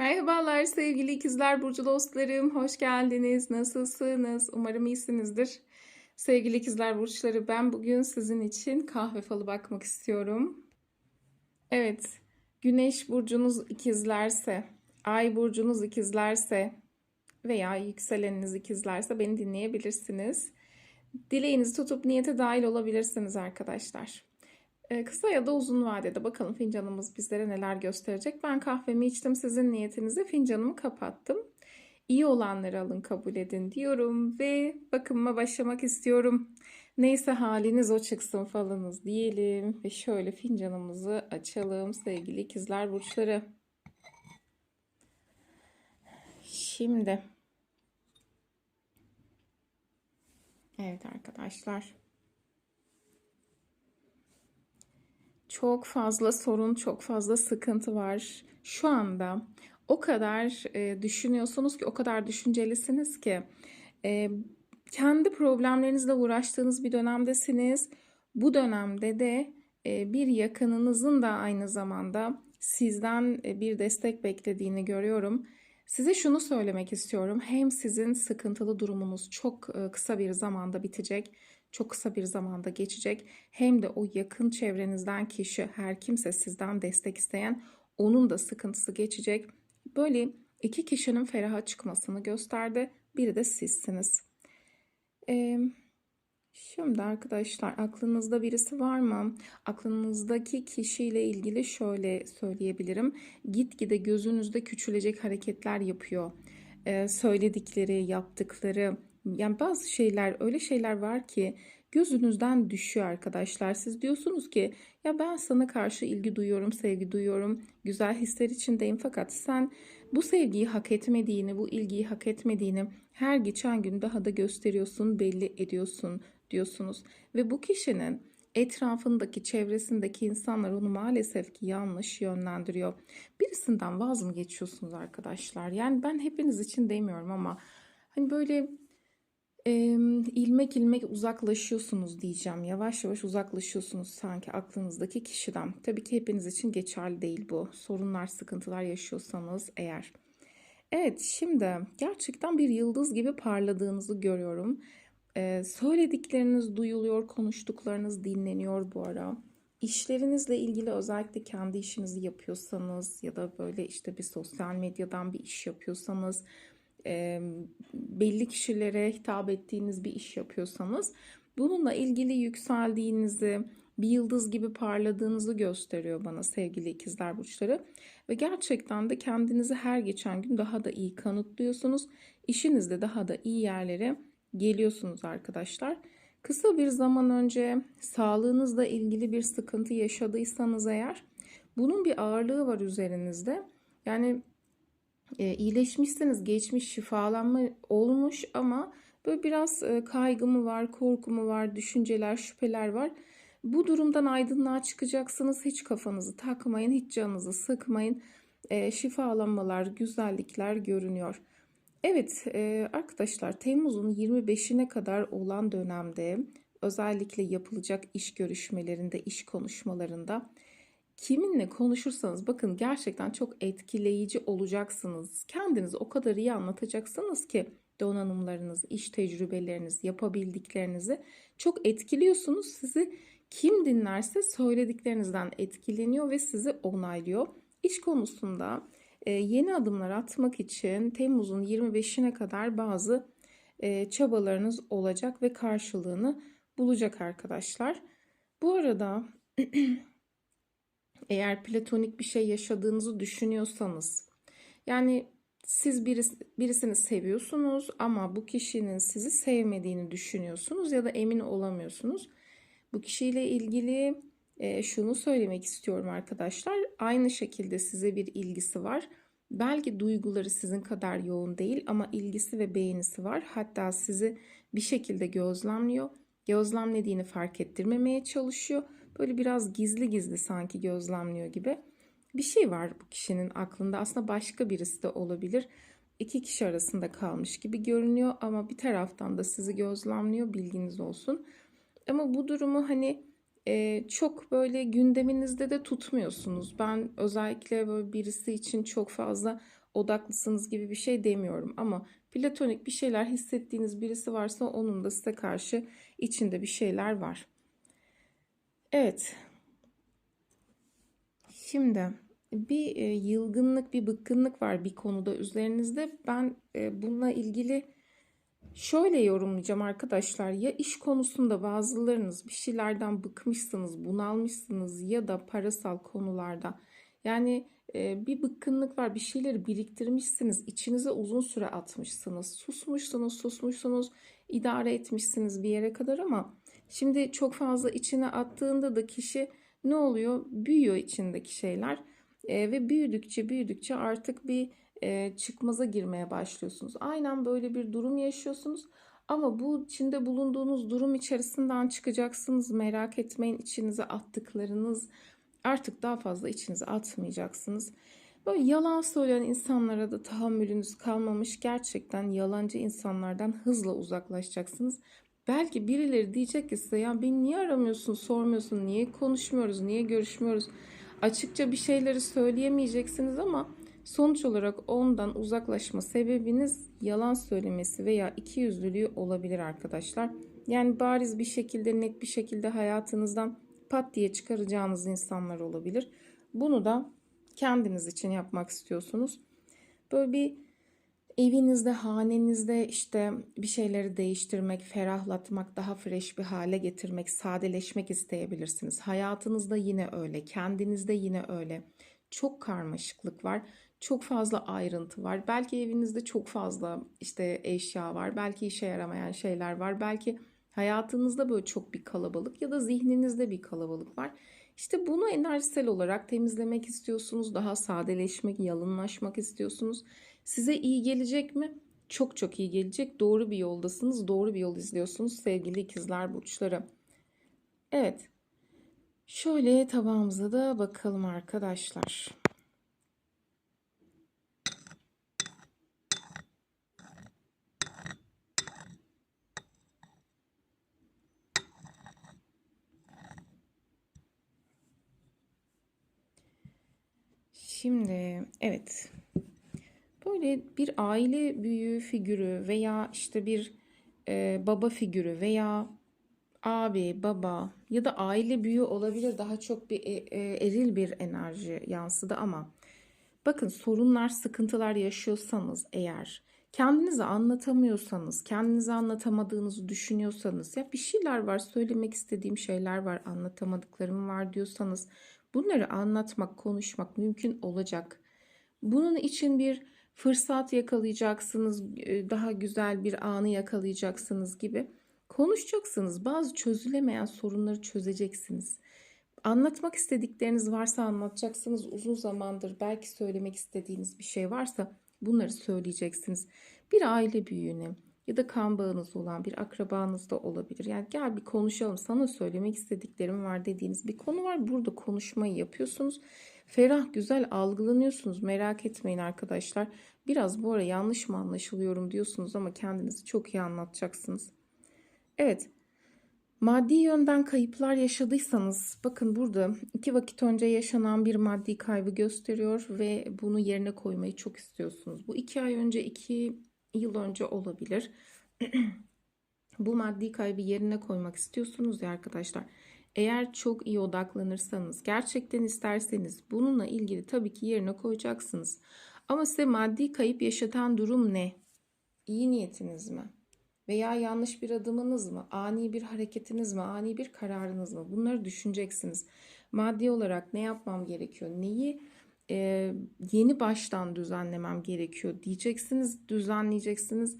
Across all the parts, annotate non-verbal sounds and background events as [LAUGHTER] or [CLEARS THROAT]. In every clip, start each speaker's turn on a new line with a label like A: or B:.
A: Merhabalar sevgili ikizler burcu dostlarım. Hoş geldiniz. Nasılsınız? Umarım iyisinizdir. Sevgili ikizler burçları ben bugün sizin için kahve falı bakmak istiyorum. Evet, güneş burcunuz ikizlerse, ay burcunuz ikizlerse veya yükseleniniz ikizlerse beni dinleyebilirsiniz. Dileğinizi tutup niyete dahil olabilirsiniz arkadaşlar. Ee, Kısa ya da uzun vadede bakalım fincanımız bizlere neler gösterecek. Ben kahvemi içtim sizin niyetinize fincanımı kapattım. İyi olanları alın kabul edin diyorum ve bakımıma başlamak istiyorum. Neyse haliniz o çıksın falınız diyelim ve şöyle fincanımızı açalım sevgili ikizler burçları. Şimdi evet arkadaşlar. Çok fazla sorun, çok fazla sıkıntı var. Şu anda o kadar e, düşünüyorsunuz ki, o kadar düşüncelisiniz ki e, kendi problemlerinizle uğraştığınız bir dönemdesiniz. Bu dönemde de e, bir yakınınızın da aynı zamanda sizden e, bir destek beklediğini görüyorum. Size şunu söylemek istiyorum. Hem sizin sıkıntılı durumunuz çok e, kısa bir zamanda bitecek çok kısa bir zamanda geçecek. Hem de o yakın çevrenizden kişi her kimse sizden destek isteyen onun da sıkıntısı geçecek. Böyle iki kişinin feraha çıkmasını gösterdi. Biri de sizsiniz. Ee, şimdi arkadaşlar aklınızda birisi var mı? Aklınızdaki kişiyle ilgili şöyle söyleyebilirim. Gitgide gözünüzde küçülecek hareketler yapıyor. Ee, söyledikleri, yaptıkları yani bazı şeyler öyle şeyler var ki gözünüzden düşüyor arkadaşlar. Siz diyorsunuz ki ya ben sana karşı ilgi duyuyorum, sevgi duyuyorum, güzel hisler içindeyim fakat sen bu sevgiyi hak etmediğini, bu ilgiyi hak etmediğini her geçen gün daha da gösteriyorsun, belli ediyorsun diyorsunuz. Ve bu kişinin etrafındaki, çevresindeki insanlar onu maalesef ki yanlış yönlendiriyor. Birisinden vaz mı geçiyorsunuz arkadaşlar? Yani ben hepiniz için demiyorum ama hani böyle e, ilmek ilmek uzaklaşıyorsunuz diyeceğim. Yavaş yavaş uzaklaşıyorsunuz sanki aklınızdaki kişiden. Tabii ki hepiniz için geçerli değil bu. Sorunlar, sıkıntılar yaşıyorsanız eğer. Evet, şimdi gerçekten bir yıldız gibi parladığınızı görüyorum. Ee, söyledikleriniz duyuluyor, konuştuklarınız dinleniyor bu ara. İşlerinizle ilgili özellikle kendi işinizi yapıyorsanız ya da böyle işte bir sosyal medyadan bir iş yapıyorsanız e, belli kişilere hitap ettiğiniz bir iş yapıyorsanız bununla ilgili yükseldiğinizi, bir yıldız gibi parladığınızı gösteriyor bana sevgili ikizler burçları. Ve gerçekten de kendinizi her geçen gün daha da iyi kanıtlıyorsunuz. İşinizde daha da iyi yerlere geliyorsunuz arkadaşlar. Kısa bir zaman önce sağlığınızla ilgili bir sıkıntı yaşadıysanız eğer bunun bir ağırlığı var üzerinizde. Yani e, iyileşmişsiniz, geçmiş şifalanma olmuş ama böyle biraz e, kaygı mı var, korku mu var, düşünceler, şüpheler var. Bu durumdan aydınlığa çıkacaksınız. Hiç kafanızı takmayın, hiç canınızı sıkmayın. E, şifalanmalar, güzellikler görünüyor. Evet e, arkadaşlar Temmuz'un 25'ine kadar olan dönemde özellikle yapılacak iş görüşmelerinde, iş konuşmalarında Kiminle konuşursanız bakın gerçekten çok etkileyici olacaksınız. Kendinizi o kadar iyi anlatacaksınız ki donanımlarınız, iş tecrübeleriniz, yapabildiklerinizi çok etkiliyorsunuz. Sizi kim dinlerse söylediklerinizden etkileniyor ve sizi onaylıyor. İş konusunda e, yeni adımlar atmak için Temmuz'un 25'ine kadar bazı e, çabalarınız olacak ve karşılığını bulacak arkadaşlar. Bu arada [CLEARS THROAT] eğer platonik bir şey yaşadığınızı düşünüyorsanız yani siz birisi, birisini seviyorsunuz ama bu kişinin sizi sevmediğini düşünüyorsunuz ya da emin olamıyorsunuz. Bu kişiyle ilgili e, şunu söylemek istiyorum arkadaşlar. Aynı şekilde size bir ilgisi var. Belki duyguları sizin kadar yoğun değil ama ilgisi ve beğenisi var. Hatta sizi bir şekilde gözlemliyor. Gözlemlediğini fark ettirmemeye çalışıyor böyle biraz gizli gizli sanki gözlemliyor gibi bir şey var bu kişinin aklında. Aslında başka birisi de olabilir. İki kişi arasında kalmış gibi görünüyor ama bir taraftan da sizi gözlemliyor bilginiz olsun. Ama bu durumu hani e, çok böyle gündeminizde de tutmuyorsunuz. Ben özellikle böyle birisi için çok fazla odaklısınız gibi bir şey demiyorum ama platonik bir şeyler hissettiğiniz birisi varsa onun da size karşı içinde bir şeyler var. Evet. Şimdi bir e, yılgınlık, bir bıkkınlık var bir konuda üzerinizde. Ben e, bununla ilgili şöyle yorumlayacağım arkadaşlar. Ya iş konusunda bazılarınız bir şeylerden bıkmışsınız, bunalmışsınız ya da parasal konularda. Yani e, bir bıkkınlık var, bir şeyleri biriktirmişsiniz, içinize uzun süre atmışsınız, susmuşsunuz, susmuşsunuz, idare etmişsiniz bir yere kadar ama şimdi çok fazla içine attığında da kişi ne oluyor? Büyüyor içindeki şeyler e, ve büyüdükçe büyüdükçe artık bir e, çıkmaza girmeye başlıyorsunuz. Aynen böyle bir durum yaşıyorsunuz. Ama bu içinde bulunduğunuz durum içerisinden çıkacaksınız. Merak etmeyin içinize attıklarınız artık daha fazla içinize atmayacaksınız. Böyle yalan söyleyen insanlara da tahammülünüz kalmamış. Gerçekten yalancı insanlardan hızla uzaklaşacaksınız. Belki birileri diyecek ki size ya beni niye aramıyorsun, sormuyorsun, niye konuşmuyoruz, niye görüşmüyoruz? Açıkça bir şeyleri söyleyemeyeceksiniz ama sonuç olarak ondan uzaklaşma sebebiniz yalan söylemesi veya ikiyüzlülüğü olabilir arkadaşlar. Yani bariz bir şekilde net bir şekilde hayatınızdan pat diye çıkaracağınız insanlar olabilir. Bunu da kendiniz için yapmak istiyorsunuz. Böyle bir evinizde, hanenizde işte bir şeyleri değiştirmek, ferahlatmak, daha fresh bir hale getirmek, sadeleşmek isteyebilirsiniz. Hayatınızda yine öyle, kendinizde yine öyle. Çok karmaşıklık var. Çok fazla ayrıntı var. Belki evinizde çok fazla işte eşya var. Belki işe yaramayan şeyler var. Belki hayatınızda böyle çok bir kalabalık ya da zihninizde bir kalabalık var. İşte bunu enerjisel olarak temizlemek istiyorsunuz. Daha sadeleşmek, yalınlaşmak istiyorsunuz. Size iyi gelecek mi? Çok çok iyi gelecek. Doğru bir yoldasınız. Doğru bir yol izliyorsunuz sevgili ikizler burçları. Evet. Şöyle tabağımıza da bakalım arkadaşlar. Şimdi evet böyle bir aile büyüğü figürü veya işte bir e, baba figürü veya abi, baba ya da aile büyüğü olabilir. Daha çok bir e, e, eril bir enerji yansıdı ama bakın sorunlar, sıkıntılar yaşıyorsanız eğer kendinizi anlatamıyorsanız, kendinizi anlatamadığınızı düşünüyorsanız ya bir şeyler var, söylemek istediğim şeyler var, anlatamadıklarım var diyorsanız bunları anlatmak, konuşmak mümkün olacak. Bunun için bir fırsat yakalayacaksınız, e, daha güzel bir anı yakalayacaksınız gibi. Konuşacaksınız. Bazı çözülemeyen sorunları çözeceksiniz. Anlatmak istedikleriniz varsa anlatacaksınız. Uzun zamandır belki söylemek istediğiniz bir şey varsa bunları söyleyeceksiniz. Bir aile büyüğüne ya da kan bağınız olan bir akrabanız da olabilir. Yani gel bir konuşalım sana söylemek istediklerim var dediğiniz bir konu var. Burada konuşmayı yapıyorsunuz. Ferah güzel algılanıyorsunuz merak etmeyin arkadaşlar. Biraz bu ara yanlış mı anlaşılıyorum diyorsunuz ama kendinizi çok iyi anlatacaksınız. Evet maddi yönden kayıplar yaşadıysanız bakın burada iki vakit önce yaşanan bir maddi kaybı gösteriyor ve bunu yerine koymayı çok istiyorsunuz. Bu iki ay önce iki yıl önce olabilir. [CLEARS THROAT] bu maddi kaybı yerine koymak istiyorsunuz ya arkadaşlar. Eğer çok iyi odaklanırsanız, gerçekten isterseniz bununla ilgili tabii ki yerine koyacaksınız. Ama size maddi kayıp yaşatan durum ne? İyi niyetiniz mi? Veya yanlış bir adımınız mı? Ani bir hareketiniz mi? Ani bir kararınız mı? Bunları düşüneceksiniz. Maddi olarak ne yapmam gerekiyor? Neyi e, yeni baştan düzenlemem gerekiyor diyeceksiniz, düzenleyeceksiniz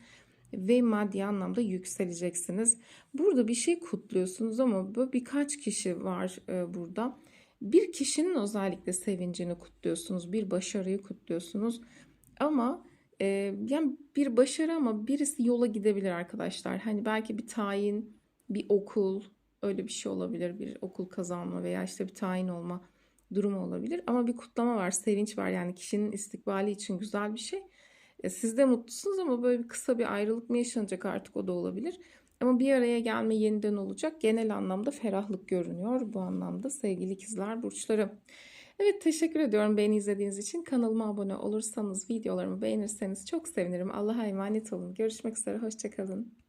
A: ve maddi anlamda yükseleceksiniz. Burada bir şey kutluyorsunuz ama bu birkaç kişi var e, burada. Bir kişinin özellikle sevincini kutluyorsunuz, bir başarıyı kutluyorsunuz. Ama e, yani bir başarı ama birisi yola gidebilir arkadaşlar. Hani belki bir tayin, bir okul, öyle bir şey olabilir. Bir okul kazanma veya işte bir tayin olma durumu olabilir. Ama bir kutlama var, sevinç var. Yani kişinin istikbali için güzel bir şey. E, siz de mutlusunuz ama böyle bir kısa bir ayrılık mı yaşanacak artık o da olabilir. Ama bir araya gelme yeniden olacak. Genel anlamda ferahlık görünüyor bu anlamda sevgili ikizler burçları. Evet teşekkür ediyorum beni izlediğiniz için. Kanalıma abone olursanız, videolarımı beğenirseniz çok sevinirim. Allah'a emanet olun. Görüşmek üzere, hoşçakalın.